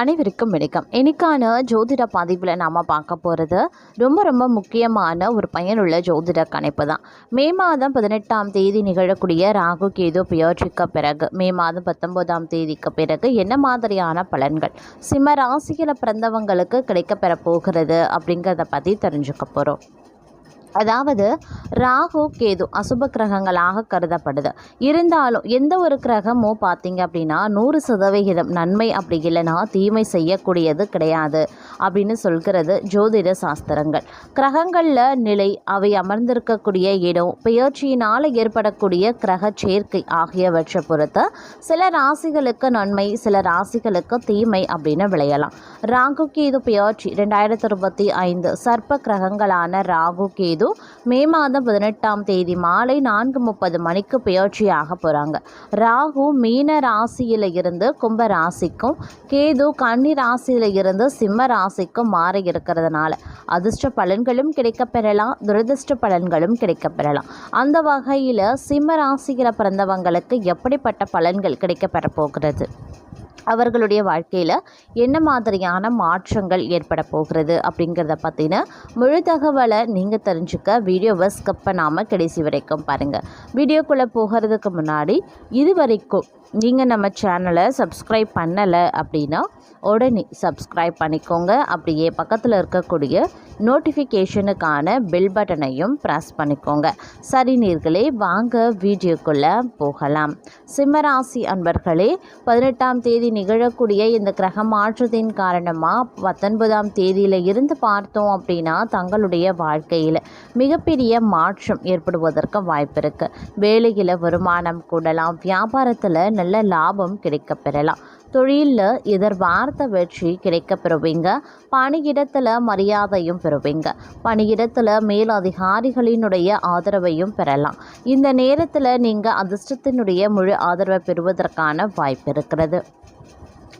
அனைவருக்கும் வணக்கம். இன்னைக்கான ஜோதிட பதிவில் நாம் பார்க்க போகிறது ரொம்ப ரொம்ப முக்கியமான ஒரு பயனுள்ள ஜோதிட கணிப்பு தான். மே மாதம் பதினெட்டாம் தேதி நிகழக்கூடிய ராகு கேது பெயர்ச்சிக்கு பிறகு மே மாதம் பத்தொன்பதாம் தேதிக்கு பிறகு என்ன மாதிரியான பலன்கள் சிம்ம ராசியில் பிறந்தவங்களுக்கு கிடைக்கப்பெற போகிறது அப்படிங்கிறத பற்றி தெரிஞ்சுக்க போகிறோம் அதாவது ராகு கேது அசுப கிரகங்களாக கருதப்படுது. இருந்தாலும் எந்த ஒரு கிரகமும் பார்த்தீங்க அப்படின்னா நூறு சதவிகிதம் நன்மை அப்படி இல்லைன்னா தீமை செய்யக்கூடியது கிடையாது அப்படின்னு சொல்கிறது ஜோதிட சாஸ்திரங்கள். கிரகங்களில் நிலை அவை அமர்ந்திருக்கக்கூடிய இடம் பெயர்ச்சியினால் ஏற்படக்கூடிய கிரக சேர்க்கை ஆகியவற்றை பொறுத்து சில ராசிகளுக்கு நன்மை சில ராசிகளுக்கு தீமை அப்படின்னு விளையலாம். ராகு கேது பெயர்ச்சி ரெண்டாயிரத்தி இருபத்தி ஐந்து சர்ப்ப கிரகங்களான ராகு கேது மே மாதம் பதினெட்டாம் தேதி மாலை நான்கு முப்பது மணிக்கு பெயர்ச்சியாக போகிறாங்க ராகு மீன ராசியில் இருந்து கும்ப ராசிக்கும் கேது கன்னி ராசியில் இருந்து சிம்ம ராசிக்கும் மாற இருக்கிறதுனால அதிர்ஷ்ட பலன்களும் கிடைக்கப்பெறலாம் துரதிர்ஷ்ட பலன்களும் கிடைக்கப்பெறலாம் அந்த வகையில் சிம்ம ராசியில் பிறந்தவங்களுக்கு எப்படிப்பட்ட பலன்கள் கிடைக்கப்பெற போகிறது? அவர்களுடைய வாழ்க்கையில் என்ன மாதிரியான மாற்றங்கள் ஏற்பட போகிறது அப்படிங்கிறத பற்றின முழு தகவலை நீங்கள் தெரிஞ்சுக்க வீடியோவை ஸ்கிப் பண்ணாமல் கடைசி வரைக்கும் பாருங்கள் வீடியோக்குள்ளே போகிறதுக்கு முன்னாடி இது வரைக்கும் நீங்கள் நம்ம சேனலை சப்ஸ்கிரைப் பண்ணலை அப்படின்னா உடனே சப்ஸ்கிரைப் பண்ணிக்கோங்க. அப்படியே பக்கத்தில் இருக்கக்கூடிய நோட்டிஃபிகேஷனுக்கான பெல் பட்டனையும் ப்ரெஸ் பண்ணிக்கோங்க. சரி நீர்களே வாங்க வீடியோக்குள்ளே போகலாம். சிம்மராசி அன்பர்களே பதினெட்டாம் தேதி நிகழக்கூடிய இந்த கிரக மாற்றத்தின் காரணமாக பத்தொன்பதாம் தேதியில் இருந்து பார்த்தோம் அப்படின்னா தங்களுடைய வாழ்க்கையில் மிகப்பெரிய மாற்றம் ஏற்படுவதற்கு வாய்ப்பு இருக்குது வேலையில் வருமானம் கூடலாம் வியாபாரத்தில் நல்ல லாபம் கிடைக்கப் பெறலாம் தொழிலில் எதிர்பார்த்த வெற்றி கிடைக்க பெறுவீங்க. பணியிடத்தில் மரியாதையும் பெறுவீங்க. பணியிடத்தில் மேல் அதிகாரிகளினுடைய ஆதரவையும் பெறலாம். இந்த நேரத்தில் நீங்கள் அதிர்ஷ்டத்தினுடைய முழு ஆதரவை பெறுவதற்கான வாய்ப்பு இருக்கிறது.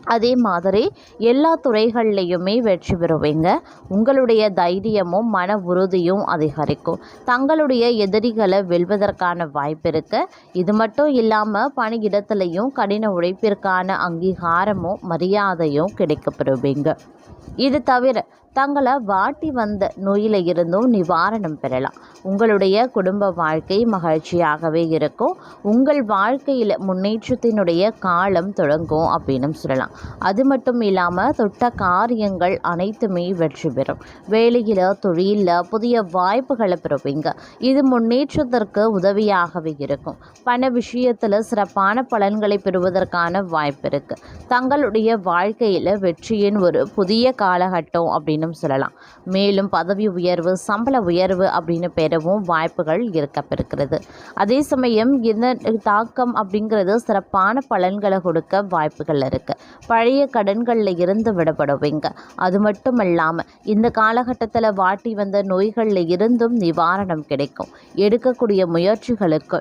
அதே மாதிரி எல்லா துறைகள்லையுமே வெற்றி பெறுவீங்க. உங்களுடைய தைரியமும் மன உறுதியும் அதிகரிக்கும். தங்களுடைய எதிரிகளை வெல்வதற்கான வாய்ப்பு இருக்கு. இது மட்டும் இல்லாமல் பணியிடத்துலையும் கடின உழைப்பிற்கான அங்கீகாரமும் மரியாதையும் கிடைக்கப்பெறுவீங்க. இது தவிர தங்களை வாட்டி வந்த நோயில் இருந்தும் நிவாரணம் பெறலாம். உங்களுடைய குடும்ப வாழ்க்கை மகிழ்ச்சியாகவே இருக்கும். உங்கள் வாழ்க்கையில் முன்னேற்றத்தினுடைய காலம் தொடங்கும் அப்படின்னு சொல்லலாம். அது மட்டும் இல்லாமல் தொட்ட காரியங்கள் அனைத்துமே வெற்றி பெறும். வேலையில் தொழிலில் புதிய வாய்ப்புகளை பெறுவீங்க. இது முன்னேற்றத்திற்கு உதவியாகவே இருக்கும். பண விஷயத்தில் சிறப்பான பலன்களை பெறுவதற்கான வாய்ப்பு இருக்குது தங்களுடைய வாழ்க்கையில் வெற்றியின் ஒரு புதிய காலகட்டம் அப்படின்னு சொல்லலாம். மேலும் பதவி உயர்வு சம்பள உயர்வு அப்படின்னு பெறவும் வாய்ப்புகள் இருக்கப்பெறுகிறது. அதே சமயம் இந்த தாக்கம் அப்படிங்கிறது சிறப்பான பலன்களை கொடுக்க வாய்ப்புகள் இருக்குது பழைய கடன்களில் இருந்து விடப்படுவீங்க அது மட்டும் இல்லாமல் இந்த காலகட்டத்தில் வாட்டி வந்த நோய்களில் இருந்தும் நிவாரணம் கிடைக்கும். எடுக்கக்கூடிய முயற்சிகளுக்கு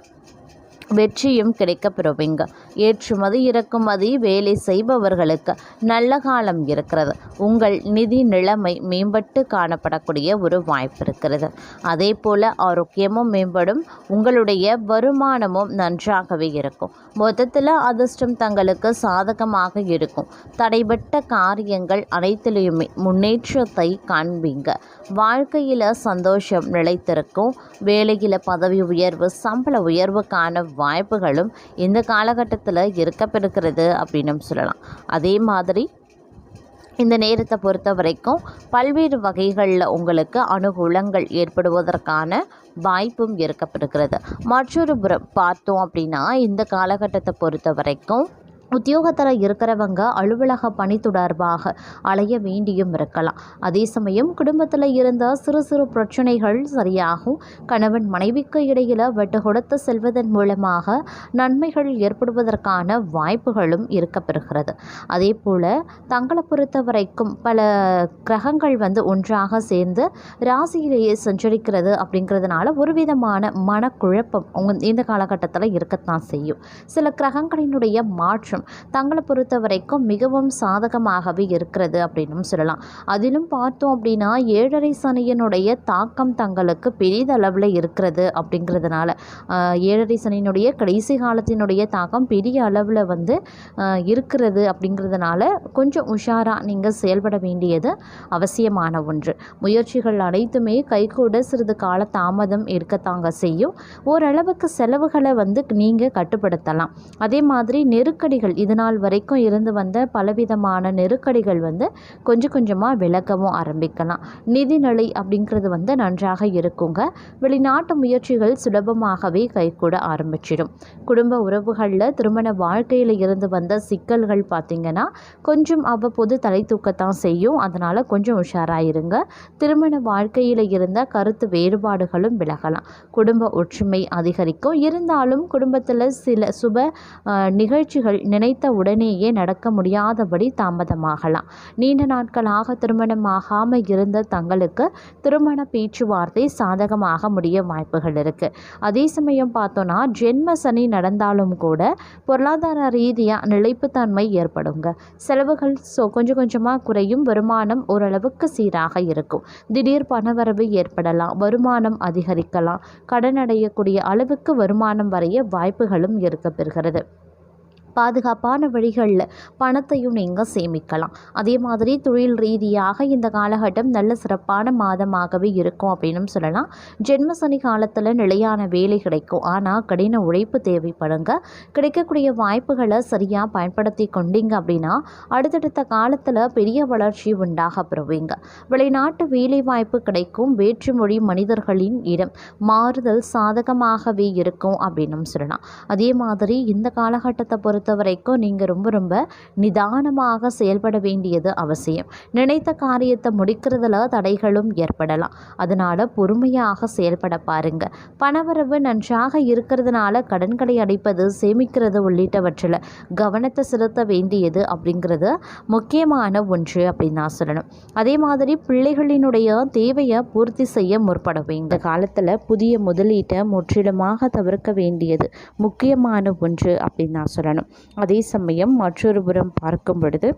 வெற்றியும் கிடைக்கப்பெறுவீங்க. ஏற்றுமதி இறக்குமதி வேலை செய்பவர்களுக்கு நல்ல காலம் இருக்கிறது. உங்கள் நிதி நிலைமை மேம்பட்டு காணப்படக்கூடிய ஒரு வாய்ப்பு இருக்கிறது. அதே போல் ஆரோக்கியமும் மேம்படும் உங்களுடைய வருமானமும் நன்றாகவே இருக்கும். மொத்தத்தில் அதிர்ஷ்டம் தங்களுக்கு சாதகமாக இருக்கும். தடைபட்ட காரியங்கள் அனைத்திலையுமே முன்னேற்றத்தை காண்பீங்க. வாழ்க்கையில் சந்தோஷம் நிலைத்திருக்கும். வேலையில் பதவி உயர்வு சம்பள உயர்வுக்கான வாய்ப்புகளும் இந்த காலகட்டத்தில் இருக்கப்பெருக்கிறது அப்படின்னு சொல்லலாம். அதே மாதிரி இந்த நேரத்தை பொறுத்த வரைக்கும் பல்வேறு வகைகளில் உங்களுக்கு அனுகூலங்கள் ஏற்படுவதற்கான வாய்ப்பும் இருக்கப்படுகிறது மற்றொரு புறம் பார்த்தோம் அப்படின்னா இந்த காலகட்டத்தை பொறுத்த வரைக்கும் உத்தியோகத்தில் இருக்கிறவங்க அலுவலக பணி தொடர்பாக அலைய வேண்டியும் இருக்கலாம். அதே சமயம் குடும்பத்தில் இருந்த சிறு சிறு பிரச்சனைகள் சரியாகும். கணவன் மனைவிக்கு இடையில் வெட்டு கொடுத்து செல்வதன் மூலமாக நன்மைகள் ஏற்படுவதற்கான வாய்ப்புகளும் இருக்கப்பெறுகிறது. அதே போல் தங்களை பொறுத்த வரைக்கும் பல கிரகங்கள் வந்து ஒன்றாக சேர்ந்து ராசியிலேயே சஞ்சரிக்கிறது அப்படிங்கிறதுனால ஒரு விதமான மனக்குழப்பம் இந்த காலகட்டத்தில் இருக்கத்தான் செய்யும். சில கிரகங்களினுடைய மாற்றம் மாற்றம் தங்களை பொறுத்த வரைக்கும் மிகவும் சாதகமாகவே இருக்கிறது அப்படின்னும் சொல்லலாம். அதிலும் பார்த்தோம் அப்படின்னா ஏழரை சனியனுடைய தாக்கம் தங்களுக்கு பெரிதளவில் இருக்கிறது அப்படிங்கிறதுனால ஏழரை சனியினுடைய கடைசி காலத்தினுடைய தாக்கம் பெரிய அளவில் வந்து இருக்கிறது அப்படிங்கிறதுனால கொஞ்சம் உஷாராக நீங்கள் செயல்பட வேண்டியது அவசியமான ஒன்று. முயற்சிகள் அனைத்துமே கைகூட சிறிது கால தாமதம் இருக்கத்தாங்க செய்யும். ஓரளவுக்கு செலவுகளை வந்து நீங்கள் கட்டுப்படுத்தலாம். அதே மாதிரி நெருக்கடிகள் இது நாள் வரைக்கும் இருந்து வந்த பலவிதமான நெருக்கடிகள் வந்து கொஞ்சம் கொஞ்சமாக விளக்கவும் ஆரம்பிக்கலாம். நிதிநிலை அப்படிங்கிறது வந்து நன்றாக இருக்குங்க. வெளிநாட்டு முயற்சிகள் சுலபமாகவே கைகூட ஆரம்பிச்சிடும். குடும்ப உறவுகளில் திருமண வாழ்க்கையில் இருந்து வந்த சிக்கல்கள் பார்த்திங்கன்னா கொஞ்சம் அவ்வப்போது தலை தூக்கத்தான் செய்யும். அதனால் கொஞ்சம் உஷாராயிருங்க. திருமண வாழ்க்கையில் இருந்த கருத்து வேறுபாடுகளும் விலகலாம். குடும்ப ஒற்றுமை அதிகரிக்கும். இருந்தாலும் குடும்பத்தில் சில சுப நிகழ்ச்சிகள் நினைத்த உடனேயே நடக்க முடியாதபடி தாமதமாகலாம். நீண்ட நாட்களாக திருமணமாகாமல் இருந்த தங்களுக்கு திருமண பேச்சுவார்த்தை சாதகமாக முடிய வாய்ப்புகள் இருக்குது அதே சமயம் பார்த்தோன்னா ஜென்ம சனி நடந்தாலும் கூட பொருளாதார ரீதியாக நிலைப்புத்தன்மை ஏற்படுங்க. செலவுகள் ஸோ கொஞ்சம் கொஞ்சமாக குறையும் வருமானம் ஓரளவுக்கு சீராக இருக்கும். திடீர் பணவரவு ஏற்படலாம் வருமானம் அதிகரிக்கலாம். கடன் அடையக்கூடிய அளவுக்கு வருமானம் வரைய வாய்ப்புகளும் இருக்க பெறுகிறது பாதுகாப்பான வழிகளில் பணத்தையும் நீங்கள் சேமிக்கலாம். அதே மாதிரி தொழில் ரீதியாக இந்த காலகட்டம் நல்ல சிறப்பான மாதமாகவே இருக்கும் அப்படின்னு சொல்லலாம். ஜென்ம சனி காலத்தில் நிலையான வேலை கிடைக்கும். ஆனால் கடின உழைப்பு தேவைப்படுங்க. கிடைக்கக்கூடிய வாய்ப்புகளை சரியாக பயன்படுத்தி கொண்டீங்க அப்படின்னா அடுத்தடுத்த காலத்தில் பெரிய வளர்ச்சி உண்டாக பெறுவீங்க. வெளிநாட்டு வேலை வாய்ப்பு கிடைக்கும். வேற்றுமொழி மனிதர்களின் இடம் மாறுதல் சாதகமாகவே இருக்கும் அப்படின்னும் சொல்லலாம். அதே மாதிரி இந்த காலகட்டத்தை பொறுத்த வரைக்கும் நீங்கள் ரொம்ப ரொம்ப நிதானமாக செயல்பட வேண்டியது அவசியம். நினைத்த காரியத்தை முடிக்கிறதுல தடைகளும் ஏற்படலாம். அதனால் பொறுமையாக செயல்பட பாருங்கள் பணவரவு நன்றாக இருக்கிறதுனால கடன்களை அடைப்பது சேமிக்கிறது உள்ளிட்டவற்றில் கவனத்தை செலுத்த வேண்டியது அப்படிங்கிறது முக்கியமான ஒன்று அப்படின்னு நான் சொல்லணும். அதே மாதிரி பிள்ளைகளினுடைய தேவையை பூர்த்தி செய்ய முற்படவே இந்த காலத்தில் புதிய முதலீட்டை முற்றிலுமாக தவிர்க்க வேண்டியது முக்கியமான ஒன்று அப்படின்னு நான் சொல்லணும். அதே சமயம் மற்றொரு புறம் பார்க்கும் பொழுது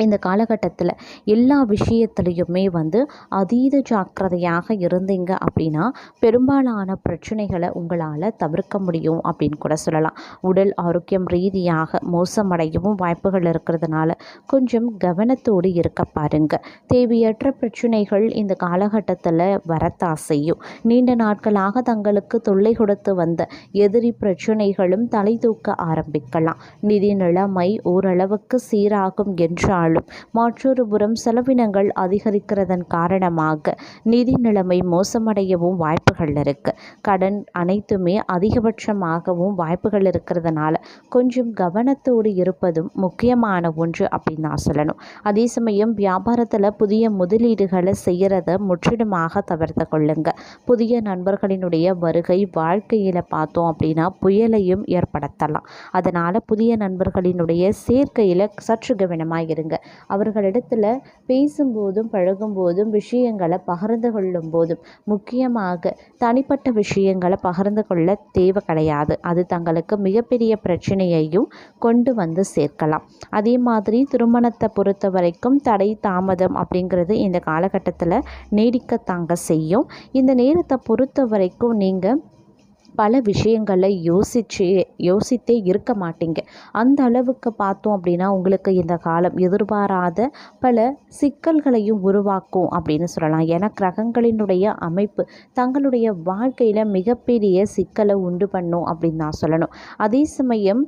இந்த காலகட்டத்தில் எல்லா விஷயத்துலையுமே வந்து அதீத ஜாக்கிரதையாக இருந்தீங்க அப்படின்னா பெரும்பாலான பிரச்சனைகளை உங்களால் தவிர்க்க முடியும் அப்படின்னு கூட சொல்லலாம். உடல் ஆரோக்கியம் ரீதியாக மோசமடையவும் வாய்ப்புகள் இருக்கிறதுனால கொஞ்சம் கவனத்தோடு இருக்க பாருங்க. தேவையற்ற பிரச்சனைகள் இந்த காலகட்டத்தில் வரத்தான் செய்யும். நீண்ட நாட்களாக தங்களுக்கு தொல்லை கொடுத்து வந்த எதிரி பிரச்சனைகளும் தலை தூக்க ஆரம்பிக்கலாம். நிதி நிலைமை ஓரளவுக்கு சீராகும் என்றால் வாழும் மற்றொரு புறம் செலவினங்கள் அதிகரிக்கிறதன் காரணமாக நிதி நிலைமை மோசமடையவும் வாய்ப்புகள் இருக்கு. கடன் அனைத்துமே அதிகபட்சமாகவும் வாய்ப்புகள் இருக்கிறதுனால கொஞ்சம் கவனத்தோடு இருப்பதும் முக்கியமான ஒன்று அப்படின்னு நான் சொல்லணும். அதே சமயம் வியாபாரத்தில் புதிய முதலீடுகளை செய்கிறத முற்றிலுமாக தவிர்த்து கொள்ளுங்க. புதிய நண்பர்களினுடைய வருகை வாழ்க்கையில் பார்த்தோம் அப்படின்னா புயலையும் ஏற்படுத்தலாம். அதனால் புதிய நண்பர்களினுடைய சேர்க்கையில் சற்று கவனமாக இருங்க. அவர்களிடத்துல பேசும்போதும் பழகும்போதும் விஷயங்களை பகிர்ந்து கொள்ளும் போதும் முக்கியமாக தனிப்பட்ட விஷயங்களை பகிர்ந்து கொள்ள தேவை கிடையாது. அது தங்களுக்கு மிகப்பெரிய பிரச்சனையையும் கொண்டு வந்து சேர்க்கலாம். அதே மாதிரி திருமணத்தை பொறுத்த வரைக்கும் தடை தாமதம் அப்படிங்கிறது இந்த காலகட்டத்தில் நீடிக்கத்தாங்க செய்யும். இந்த நேரத்தை பொறுத்த வரைக்கும் நீங்கள் பல விஷயங்களை யோசிச்சு யோசித்தே இருக்க மாட்டீங்க. அந்த அளவுக்கு பார்த்தோம் அப்படின்னா உங்களுக்கு இந்த காலம் எதிர்பாராத பல சிக்கல்களையும் உருவாக்கும் அப்படின்னு சொல்லலாம். ஏன்னா கிரகங்களினுடைய அமைப்பு தங்களுடைய வாழ்க்கையில் மிகப்பெரிய சிக்கலை உண்டு பண்ணும் அப்படின்னு நான் சொல்லணும். அதே சமயம்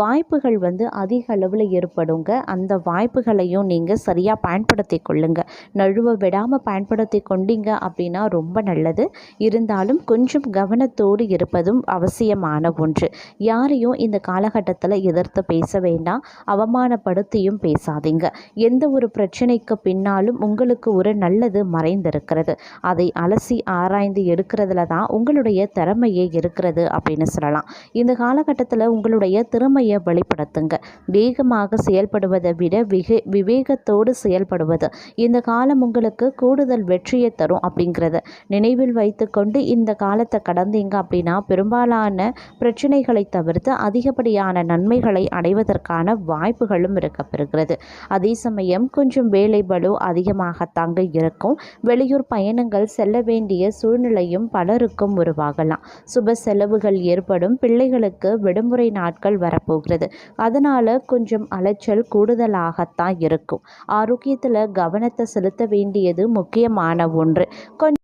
வாய்ப்புகள் வந்து அதிக அளவில் ஏற்படுங்க. அந்த வாய்ப்புகளையும் நீங்கள் சரியாக பயன்படுத்தி கொள்ளுங்க. நழுவ விடாமல் பயன்படுத்தி கொண்டீங்க அப்படின்னா ரொம்ப நல்லது. இருந்தாலும் கொஞ்சம் கவனத்தோடு இருப்பதும் அவசியமான ஒன்று. யாரையும் இந்த காலகட்டத்தில் எதிர்த்து பேச வேண்டாம். அவமானப்படுத்தியும் பேசாதீங்க. எந்த ஒரு பிரச்சனைக்கு பின்னாலும் உங்களுக்கு ஒரு நல்லது மறைந்திருக்கிறது. அதை அலசி ஆராய்ந்து எடுக்கிறதுல தான் உங்களுடைய திறமையே இருக்கிறது அப்படின்னு சொல்லலாம். இந்த காலகட்டத்தில் உங்களுடைய திறமையை வெளிப்படுத்துங்க. வேகமாக செயல்படுவதை விட விக விவேகத்தோடு செயல்படுவது இந்த காலம் உங்களுக்கு கூடுதல் வெற்றியை தரும் அப்படிங்கிறத நினைவில் வைத்துக்கொண்டு இந்த காலத்தை கடந்தீங்க அப்படின்னு அப்படின்னா பெரும்பாலான பிரச்சனைகளை தவிர்த்து அதிகப்படியான நன்மைகளை அடைவதற்கான வாய்ப்புகளும் இருக்கப்பெறுகிறது அதே சமயம் கொஞ்சம் வேலை பளு அதிகமாகத்தாங்க இருக்கும். வெளியூர் பயணங்கள் செல்ல வேண்டிய சூழ்நிலையும் பலருக்கும் உருவாகலாம். சுப செலவுகள் ஏற்படும். பிள்ளைகளுக்கு விடுமுறை நாட்கள் வரப்போகிறது. அதனால் கொஞ்சம் அலைச்சல் கூடுதலாகத்தான் இருக்கும். ஆரோக்கியத்தில் கவனத்தை செலுத்த வேண்டியது முக்கியமான ஒன்று. கொஞ்சம்